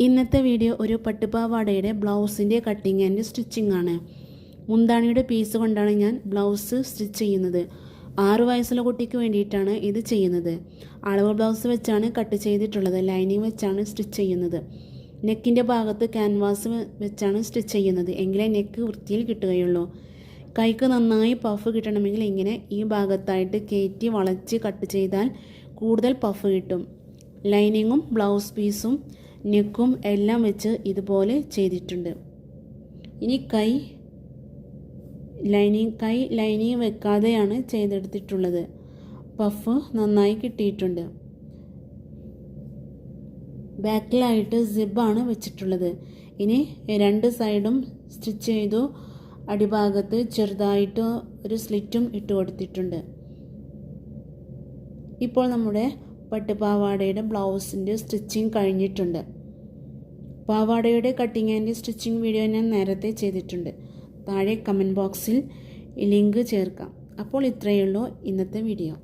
ഇന്നത്തെ വീഡിയോ ഒരു പട്ടുപാവാടയുടെ ബ്ലൗസിന്റെ കട്ടിങ് ആൻഡ് സ്റ്റിച്ചിങ് ആണ്. മുന്താണിയുടെ പീസ് കൊണ്ടാണ് ഞാൻ ബ്ലൗസ് സ്റ്റിച്ച് ചെയ്യുന്നത്. ആറു വയസ്സുള്ള കുട്ടിക്ക് വേണ്ടിയിട്ടാണ് ഇത് ചെയ്യുന്നത്. അളവ് ബ്ലൗസ് വെച്ചാണ് കട്ട് ചെയ്തിട്ടുള്ളത്. ലൈനിങ് വെച്ചാണ് സ്റ്റിച്ച് ചെയ്യുന്നത്. നെക്കിന്റെ ഭാഗത്ത് ക്യാൻവാസ് വെച്ചാണ് സ്റ്റിച്ച് ചെയ്യുന്നത്. എങ്കിലേ നെക്ക് വൃത്തിയിൽ കിട്ടുകയുള്ളൂ. കൈക്ക് നന്നായി പഫ് കിട്ടണമെങ്കിൽ ഇങ്ങനെ ഈ ഭാഗത്തായിട്ട് കയറ്റി വളച്ച് കട്ട് ചെയ്താൽ കൂടുതൽ പഫ് കിട്ടും. ലൈനിങ്ങും ബ്ലൗസ് പീസും നെക്കും എല്ലാം വെച്ച് ഇതുപോലെ ചെയ്തിട്ടുണ്ട്. ഇനി കൈ ലൈനിങ് കൈ ലൈനിങ് വെക്കാതെയാണ് ചെയ്തെടുത്തിട്ടുള്ളത്. പഫ് നന്നായി കിട്ടിയിട്ടുണ്ട്. ബാക്കിലായിട്ട് സിബാണ് വെച്ചിട്ടുള്ളത്. ഇനി രണ്ട് സൈഡും സ്റ്റിച്ച് ചെയ്തു അടിഭാഗത്ത് ചെറുതായിട്ട് ഒരു സ്ലിറ്റും ഇട്ട് കൊടുത്തിട്ടുണ്ട്. ഇപ്പോൾ നമ്മുടെ പട്ടുപാവാടയുടെ ബ്ലൗസിന്റെ സ്റ്റിച്ചിങ് കഴിഞ്ഞിട്ടുണ്ട്. പാവാടയുടെ കട്ടിങ് ആൻഡ് സ്റ്റിച്ചിങ് വീഡിയോ ഞാൻ നേരത്തെ ചെയ്തിട്ടുണ്ട്. താഴെ കമന്റ് ബോക്സിൽ ലിങ്ക് ചേർക്കാം. അപ്പോൾ ഇത്രയേ ഉള്ളൂ ഇന്നത്തെ വീഡിയോ